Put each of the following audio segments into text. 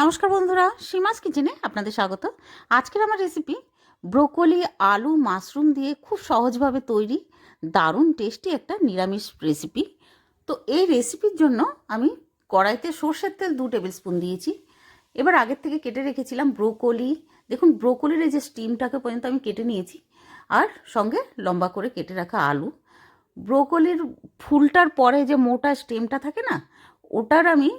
নমস্কার বন্ধুরা, সীমাস কিচেনে আপনাদের স্বাগত। আজকের আমার রেসিপি ব্রোকলি, আলু, মাশরুম দিয়ে খুব সহজভাবে তৈরি, দারুণ টেস্টি একটা নিরামিষ রেসিপি তো এই রেসিপির জন্য আমি কড়াইতে সর্ষের তেল দু টেবিল স্পুন দিয়েছি। এবার আগের থেকে কেটে রেখেছিলাম ব্রোকলি। দেখুন, ব্রোকলির এই যে স্টিমটাকে পর্যন্ত আমি কেটে নিয়েছি, আর সঙ্গে লম্বা করে কেটে রাখা আলু। ব্রোকলির ফুলটার পরে যে মোটা স্টেমটা থাকে না, ওটার আমি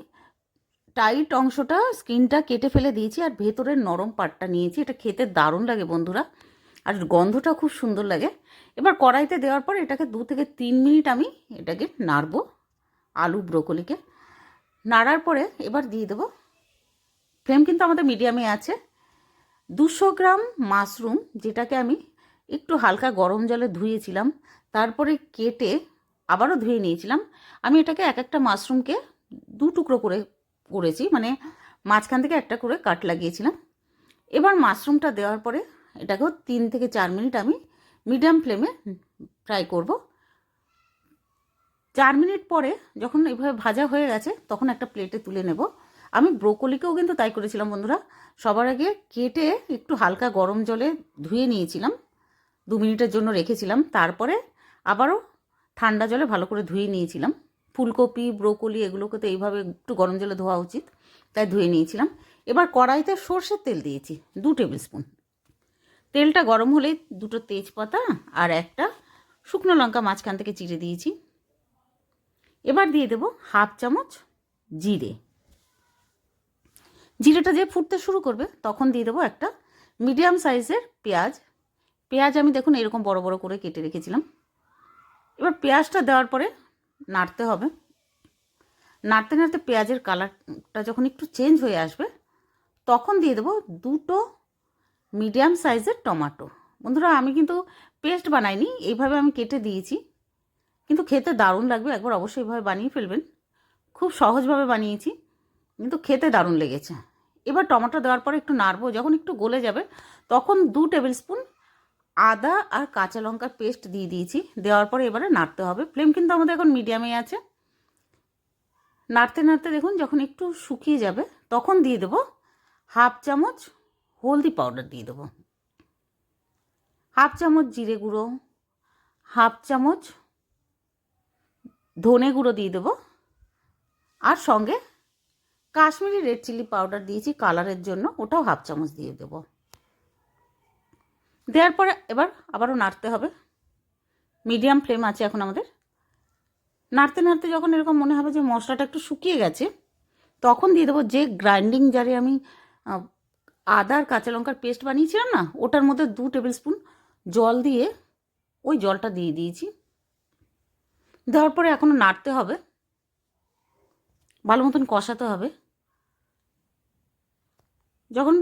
টাইট অংশটা স্কিনটা কেটে ফেলে দিয়েছি আর ভেতরের নরম পাটটা নিয়েছি। এটা খেতে দারুণ লাগে বন্ধুরা। আর গন্ধটা খুব সুন্দর লাগে। এবার কড়াইতে দেওয়ার পর এটাকে দু থেকে তিন মিনিট আমি এটাকে নাড়বো আলু ব্রোকলিকে। নাড়ার পরে এবার দিয়ে দেবো। ফ্লেম কিন্তু আমাদের মিডিয়ামে আছে। দুশো গ্রাম মাশরুম যেটাকে আমি একটু হালকা গরম জলে ধুয়েছিলাম, তারপরে কেটে আবারও ধুয়ে নিয়েছিলাম। আমি এটাকে এক একটা মাশরুমকে দু টুকরো করে করেছি মানে মাঝখান থেকে একটা করে কাট লাগিয়েছিলাম। এবার মাশরুমটা দেওয়ার পরে এটাকেও তিন থেকে চার মিনিট আমি মিডিয়াম ফ্লেমে ফ্রাই করব। চার মিনিট পরে যখন এইভাবে ভাজা হয়ে গেছে, তখন একটা প্লেটে তুলে নেব। আমি ব্রোকলিকেও কিন্তু তাই করেছিলাম বন্ধুরা। সবার আগে কেটে একটু হালকা গরম জলে ধুয়ে নিয়েছিলাম। দু মিনিটের জন্য রেখেছিলাম। তারপরে আবারও ঠান্ডা জলে ভালো করে ধুয়ে নিয়েছিলাম। ফুলকপি, ব্রোকলি এগুলোকে তো এইভাবে একটু গরম জলে ধোয়া উচিত, তাই ধুয়ে নিয়েছিলাম। এবার কড়াইতে সর্ষের তেল দিয়েছি, দু টেবিল স্পুন তেলটা গরম হলেই দুটো তেজপাতা আর একটা শুকনো লঙ্কা মাঝখান থেকে চিড়ে দিয়েছি। এবার দিয়ে দেবো হাফ চামচ জিরে। জিরেটা যে ফুটতে শুরু করবে, তখন দিয়ে দেবো একটা মিডিয়াম সাইজের পেঁয়াজ। পেঁয়াজ আমি দেখুন এরকম বড় বড় করে কেটে রেখেছিলাম। এবার পেঁয়াজটা দেওয়ার পরে নাড়তে হবে। নাড়তে নাড়তে পেঁয়াজের কালারটা যখন একটু চেঞ্জ হয়ে আসবে, তখন দিয়ে দেবো দুটো মিডিয়াম সাইজের টমাটো বন্ধুরা, আমি কিন্তু পেস্ট বানাইনি, এইভাবে আমি কেটে দিয়েছি। কিন্তু খেতে দারুণ লাগবে, একবার অবশ্যই এইভাবে বানিয়ে ফেলবেন। খুব সহজভাবে বানিয়েছি, কিন্তু খেতে দারুণ লেগেছে। এবার টমেটো দেওয়ার পরে একটু নাড়বো, যখন একটু গলে যাবে, তখন দু টেবিল স্পুন আদা আর কাঁচা লঙ্কার পেস্ট দিয়ে দিয়েছি। দেওয়ার পরে এবারে নাড়তে হবে। ফ্লেম কিন্তু আমাদের এখন মিডিয়ামে আছে। নাড়তে নাড়তে দেখুন, যখন একটু শুকিয়ে যাবে, তখন দিয়ে দেবো হাফ চামচ হলদি পাউডার দিয়ে দেবো। হাফ চামচ জিরে গুঁড়ো, হাফ চামচ ধনে গুঁড়ো দিয়ে দেবো। আর সঙ্গে কাশ্মীরি রেড চিলি পাউডার দিয়েছি কালারের জন্য, ওটাও হাফ চামচ দিয়ে দেবো। দেওয়ার পরে এবার আবারও নাড়তে হবে। মিডিয়াম ফ্লেম আছে এখন আমাদের। নাড়তে নাড়তে যখন এরকম মনে হবে যে মশলাটা একটু শুকিয়ে গেছে, তখন দিয়ে দেবো যে গ্রাইন্ডিং জারে আমি আদা আর কাঁচা লঙ্কার পেস্ট বানিয়েছিলাম না, ওটার মধ্যে দু টেবিল স্পুন জল দিয়ে ওই জলটা দিয়ে দিয়েছি। দেওয়ার পরে এখনও নাড়তে হবে। ভালো মতন কষাতে হবে। যখন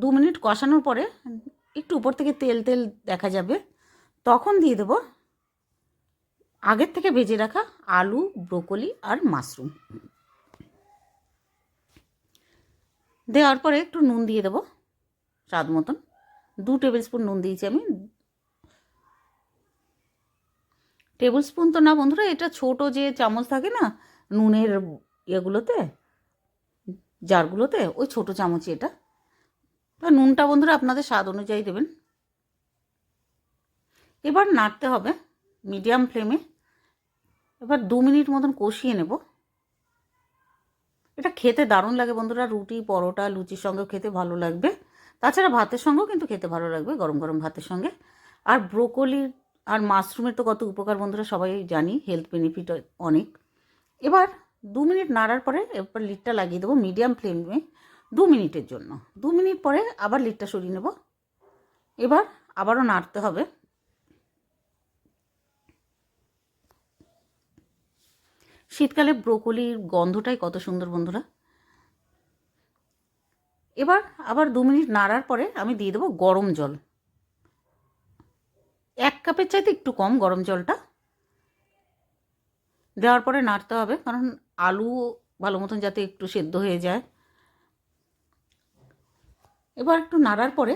দু মিনিট কষানোর পরে একটু উপর থেকে তেল তেল দেখা যাবে। তখন দিয়ে দেবো আগের থেকে ভেজে রাখা আলু, ব্রোকলি আর মাশরুম। দেওয়ার পরে একটু নুন দিয়ে দেবো স্বাদ মতন। দু টেবিল স্পুন নুন দিয়েছি আমি। টেবিল স্পুন তো না বন্ধুরা, এটা ছোট যে চামচ থাকে না, নুনের ইয়েগুলোতে, জারগুলোতে, ওই ছোট চামচ এটা। নুনটা বন্ধুরা আপনাদের স্বাদ অনুযায়ী দেবেন। এবার নাড়তে হবে মিডিয়াম ফ্লেমে। এবার দু মিনিট মতন কষিয়ে নেব। এটা খেতে দারুণ লাগে বন্ধুরা, রুটি, পরোটা, লুচির সঙ্গেও খেতে ভালো লাগবে। তাছাড়া ভাতের সঙ্গেও কিন্তু খেতে ভালো লাগবে, গরম গরম ভাতের সঙ্গে। আর ব্রোকলি আর মাশরুমের তো কত উপকার বন্ধুরা, সবাই জানি, হেলথ বেনিফিট অনেক। এবার দু মিনিট নাড়ার পরে এরপর লিডটা লাগিয়ে দেবো মিডিয়াম ফ্লেমে। দু মিনিটের জন্য। দু মিনিট পরে আবার লিডটা সরিয়ে নেব। এবার আবারও নাড়তে হবে। শীতকালে ব্রোকলির গন্ধটাই কত সুন্দর বন্ধুরা। এবার আবার দু মিনিট নাড়ার পরে আমি দিয়ে দেবো গরম জল। এক কাপের চাইতে একটু কম গরম জলটা। দেওয়ার পরে নাড়তে হবে, কারণ আলু ভালো মতন যাতে একটু সেদ্ধ হয়ে যায়। এবার একটু নাড়ার পরে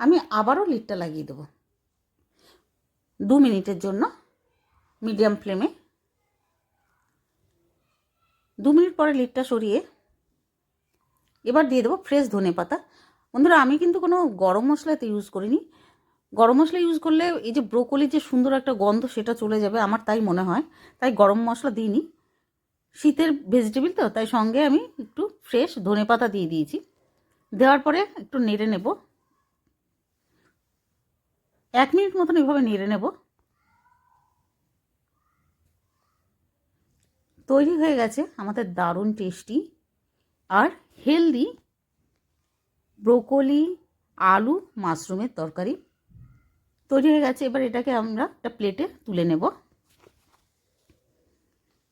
আমি আবারও লিডটা লাগিয়ে দেবো। দু মিনিটের জন্য মিডিয়াম ফ্লেমে দু মিনিট পরে লিডটা সরিয়ে এবার দিয়ে দেবো ফ্রেশ ধনে পাতা। বন্ধুরা, আমি কিন্তু কোনো গরম মশলা এতে ইউজ করিনি। গরম মশলা ইউজ করলে এই যে ব্রোকলির যে সুন্দর একটা গন্ধ, সেটা চলে যাবে, আমার তাই মনে হয়। তাই গরম মশলা দিইনি। শীতের ভেজিটেবল তো, তাই সঙ্গে আমি একটু ফ্রেশ ধনে পাতা দিয়ে দিয়েছি। দেওয়ার পরে একটু নেড়ে নেব। এক মিনিট মতন এভাবে নেড়ে নেব। তৈরি হয়ে গেছে আমাদের দারুণ টেস্টি আর হেলদি ব্রোকলি আলু, মাশরুমের তরকারি। তৈরি হয়ে গেছে, এবার এটাকে আমরা একটা প্লেটে তুলে নেব।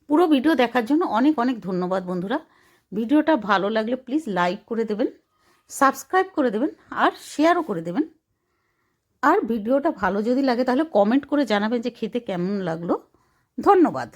পুরো ভিডিও দেখার জন্য অনেক অনেক ধন্যবাদ বন্ধুরা। ভিডিওটা ভালো লাগলে প্লিজ লাইক করে দেবেন। সাবস্ক্রাইব করে দেবেন আর শেয়ারও করে দেবেন। আর ভিডিওটা ভালো যদি লাগে তাহলে কমেন্ট করে জানাবেন যে খেতে কেমন লাগল। ধন্যবাদ।